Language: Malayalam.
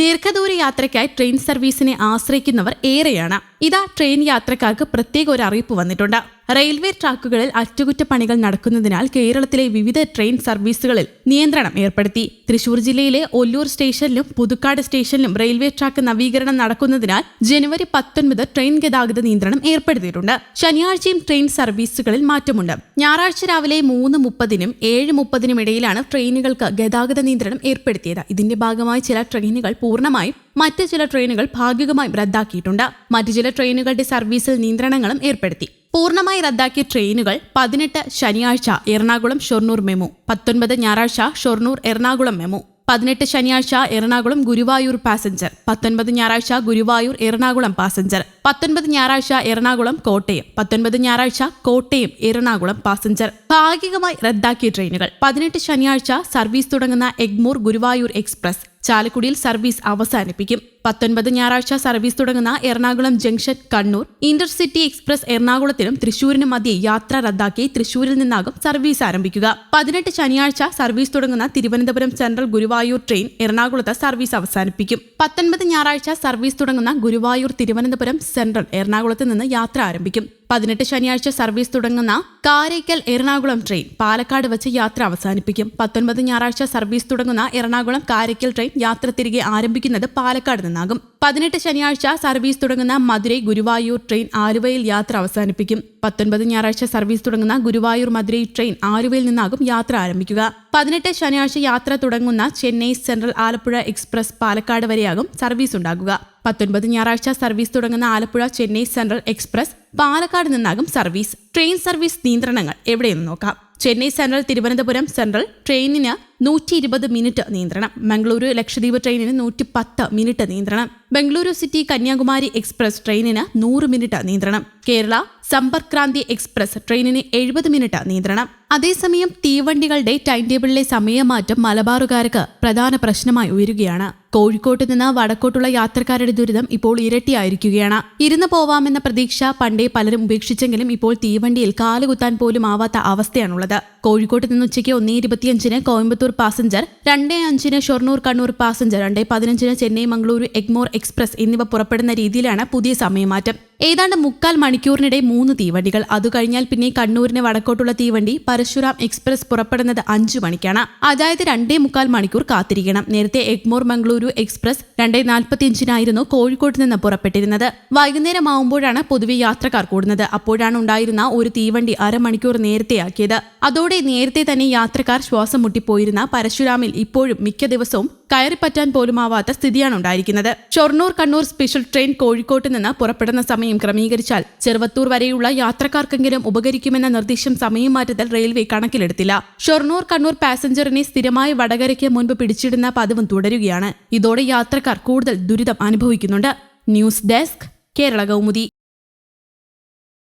ദീർഘദൂര യാത്രയ്ക്കായി ട്രെയിൻ സർവീസിനെ ആശ്രയിക്കുന്നവർ ഏറെയാണ്. ഇതാ ട്രെയിൻ യാത്രക്കാർക്ക് പ്രത്യേക ഒരു അറിയിപ്പ് വന്നിട്ടുണ്ട്. റെയിൽവേ ട്രാക്കുകളിൽ അറ്റകുറ്റപ്പണികൾ നടക്കുന്നതിനാൽ കേരളത്തിലെ വിവിധ ട്രെയിൻ സർവീസുകളിൽ നിയന്ത്രണം ഏർപ്പെടുത്തി. തൃശൂർ ജില്ലയിലെ ഒല്ലൂർ സ്റ്റേഷനിലും പുതുക്കാട് സ്റ്റേഷനിലും റെയിൽവേ ട്രാക്ക് നവീകരണം നടക്കുന്നതിനാൽ ജനുവരി പത്തൊൻപത് ട്രെയിൻ ഗതാഗത നിയന്ത്രണം ഏർപ്പെടുത്തിയിട്ടുണ്ട്. ശനിയാഴ്ചയും ട്രെയിൻ സർവീസുകളിൽ മാറ്റമുണ്ട്. ഞായറാഴ്ച രാവിലെ മൂന്ന് മുപ്പതിനും ഏഴ് മുപ്പതിനും ഇടയിലാണ് ട്രെയിനുകൾക്ക് ഗതാഗത നിയന്ത്രണം ഏർപ്പെടുത്തിയത്. ഇതിന്റെ ഭാഗമായി ചില ട്രെയിനുകൾ പൂർണമായും മറ്റ് ചില ട്രെയിനുകൾ ഭാഗികമായും റദ്ദാക്കിയിട്ടുണ്ട്. മറ്റു ചില ട്രെയിനുകളുടെ സർവീസിൽ നിയന്ത്രണങ്ങളും ഏർപ്പെടുത്തി. പൂർണമായി റദ്ദാക്കിയ ട്രെയിനുകൾ പതിനെട്ട് ശനിയാഴ്ച എറണാകുളം ഷൊർണൂർ മെമു. പത്തൊൻപത് ഞായറാഴ്ച ഷൊർണൂർ എറണാകുളം മെമു. പതിനെട്ട് ശനിയാഴ്ച എറണാകുളം ഗുരുവായൂർ പാസഞ്ചർ. പത്തൊൻപത് ഞായറാഴ്ച ഗുരുവായൂർ എറണാകുളം പാസഞ്ചർ. പത്തൊൻപത് ഞായറാഴ്ച എറണാകുളം കോട്ടയം പത്തൊൻപത് ഞായറാഴ്ച കോട്ടയം എറണാകുളം പാസഞ്ചർ. ഭാഗികമായി റദ്ദാക്കിയ ട്രെയിനുകൾ. പതിനെട്ട് ശനിയാഴ്ച സർവീസ് തുടങ്ങുന്ന എഗ്മൂർ ഗുരുവായൂർ എക്സ്പ്രസ്. ചാലക്കുടിയിൽ സർവീസ് അവസാനിപ്പിക്കും. പത്തൊൻപത് ഞായറാഴ്ച സർവീസ് തുടങ്ങുന്ന Ernakulam junction Kannur. Intercity express എറണാകുളത്തിനും തൃശൂരിനും മധ്യേ യാത്ര റദ്ദാക്കി തൃശൂരിൽ നിന്നാകും സർവീസ് ആരംഭിക്കുക. പതിനെട്ട് ശനിയാഴ്ച സർവീസ് തുടങ്ങുന്ന തിരുവനന്തപുരം സെൻട്രൽ ഗുരുവായൂർ ട്രെയിൻ എറണാകുളത്ത് സർവീസ് അവസാനിപ്പിക്കും. പത്തൊൻപത് ഞായറാഴ്ച സർവീസ് തുടങ്ങുന്ന ഗുരുവായൂർ തിരുവനന്തപുരം സെൻട്രൽ എറണാകുളത്ത് നിന്ന് യാത്ര ആരംഭിക്കും. പതിനെട്ട് ശനിയാഴ്ച സർവീസ് തുടങ്ങുന്ന കാരയ്ക്കൽ എറണാകുളം ട്രെയിൻ പാലക്കാട് വെച്ച് യാത്ര അവസാനിപ്പിക്കും. പത്തൊൻപത് ഞായറാഴ്ച സർവീസ് തുടങ്ങുന്ന എറണാകുളം കാരയ്ക്കൽ ട്രെയിൻ യാത്ര തിരികെ ആരംഭിക്കുന്നത് പാലക്കാട് നിന്നാകും. പതിനെട്ട് ശനിയാഴ്ച സർവീസ് തുടങ്ങുന്ന മധുരൈ ഗുരുവായൂർ ട്രെയിൻ ആലുവയിൽ യാത്ര അവസാനിപ്പിക്കും. പത്തൊൻപത് ഞായറാഴ്ച സർവീസ് തുടങ്ങുന്ന ഗുരുവായൂർ മധുരൈ ട്രെയിൻ ആലുവയിൽ നിന്നാകും യാത്ര ആരംഭിക്കുക. പതിനെട്ട് ശനിയാഴ്ച യാത്ര തുടങ്ങുന്ന ചെന്നൈ സെൻട്രൽ ആലപ്പുഴ എക്സ്പ്രസ് പാലക്കാട് വരെയാകും സർവീസ് ഉണ്ടാകുക. പത്തൊൻപത് ഞായറാഴ്ച സർവീസ് തുടങ്ങുന്ന ആലപ്പുഴ ചെന്നൈ സെൻട്രൽ എക്സ്പ്രസ് പാലക്കാട് നിന്നാകും സർവീസ്. ട്രെയിൻ സർവീസ് നിയന്ത്രണങ്ങൾ എവിടെയെന്ന് നോക്കാം. ചെന്നൈ സെൻട്രൽ തിരുവനന്തപുരം സെൻട്രൽ ട്രെയിനിന് നൂറ്റി ഇരുപത് മിനിറ്റ് നിയന്ത്രണം. മംഗളൂരു ലക്ഷദ്വീപ് ട്രെയിനിന് നൂറ്റി പത്ത് മിനിറ്റ് നിയന്ത്രണം. ബംഗളൂരു സിറ്റി കന്യാകുമാരി എക്സ്പ്രസ് ട്രെയിനിന് നൂറ് മിനിറ്റ് നിയന്ത്രണം. കേരള സമ്പർക്ക് ക്രാന്തി എക്സ്പ്രസ് ട്രെയിനിന് എഴുപത് മിനിറ്റ് നിയന്ത്രണം. അതേസമയം തീവണ്ടികളുടെ ടൈം ടേബിളിലെ സമയമാറ്റം മലബാറുകാർക്ക് പ്രധാന പ്രശ്നമായി ഉയരുകയാണ്. കോഴിക്കോട്ട് നിന്ന് വടക്കോട്ടുള്ള യാത്രക്കാരുടെ ദുരിതം ഇപ്പോൾ ഇരട്ടിയായിരിക്കുകയാണ്. ഇരുന്ന് പോവാമെന്ന പ്രതീക്ഷ പണ്ടേ പലരും ഉപേക്ഷിച്ചെങ്കിലും ഇപ്പോൾ തീവണ്ടിയിൽ കാലുകുത്താൻ പോലും ആവാത്ത അവസ്ഥയാണുള്ളത്. കോഴിക്കോട്ട് നിന്ന് ഉച്ചയ്ക്ക് ഒന്നേ ഇരുപത്തിയഞ്ചിന് കോയമ്പത്തൂർ പാസഞ്ചർ രണ്ടേ അഞ്ചിന് ഷൊർണൂർ കണ്ണൂർ പാസഞ്ചർ രണ്ടേ പതിനഞ്ചിന് ചെന്നൈ മംഗളൂരു എഗ്മോർ എക്സ്പ്രസ് എന്നിവ പുറപ്പെടുന്ന രീതിയിലാണ് പുതിയ സമയമാറ്റം. ഏതാണ്ട് മുക്കാൽ മണിക്കൂറിനിടെ മൂന്ന് തീവണ്ടികൾ. അത് കഴിഞ്ഞാൽ പിന്നെ കണ്ണൂരിന് വടക്കോട്ടുള്ള തീവണ്ടി പരശുരാം എക്സ്പ്രസ് പുറപ്പെടുന്നത് അഞ്ചു മണിക്കാണ്. അതായത് രണ്ടേ മുക്കാൽ മണിക്കൂർ കാത്തിരിക്കണം. നേരത്തെ എഗ്മോർ മംഗളൂരു എക്സ്പ്രസ് രണ്ടേ നാൽപ്പത്തിയഞ്ചിനായിരുന്നു കോഴിക്കോട്ട് നിന്ന് പുറപ്പെട്ടിരുന്നത്. വൈകുന്നേരമാവുമ്പോഴാണ് പൊതുവെ യാത്രക്കാർ കൂടുന്നത്. അപ്പോഴാണ് ഉണ്ടായിരുന്ന ഒരു തീവണ്ടി അരമണിക്കൂർ നേരത്തെയാക്കിയത്. അതോടെ നേരത്തെ തന്നെ യാത്രക്കാർ ശ്വാസം മുട്ടിപ്പോയിരുന്ന പരശുരാമിൽ ഇപ്പോഴും മിക്ക ദിവസവും കയറിപ്പറ്റാൻ പോലുമാവാത്ത സ്ഥിതിയാണ് ഉണ്ടായിരിക്കുന്നത്. ഷൊർണൂർ കണ്ണൂർ സ്പെഷ്യൽ ട്രെയിൻ കോഴിക്കോട്ട് നിന്ന് പുറപ്പെടുന്ന സമയം ക്രമീകരിച്ചാൽ ചെറുവത്തൂർ വരെയുള്ള യാത്രക്കാർക്കെങ്കിലും ഉപകരിക്കുമെന്ന നിർദ്ദേശം സമയം മാറ്റത്തിൽ റെയിൽവേ കണക്കിലെടുത്തില്ല. ഷൊർണൂർ കണ്ണൂർ പാസഞ്ചറിനെ സ്ഥിരമായി വടകരയ്ക്ക് മുൻപ് പിടിച്ചിടുന്ന പതിവും തുടരുകയാണ്. ഇതോടെ യാത്രക്കാർ കൂടുതൽ ദുരിതം അനുഭവിക്കുന്നുണ്ട്. News desk Kerala Kaumudi.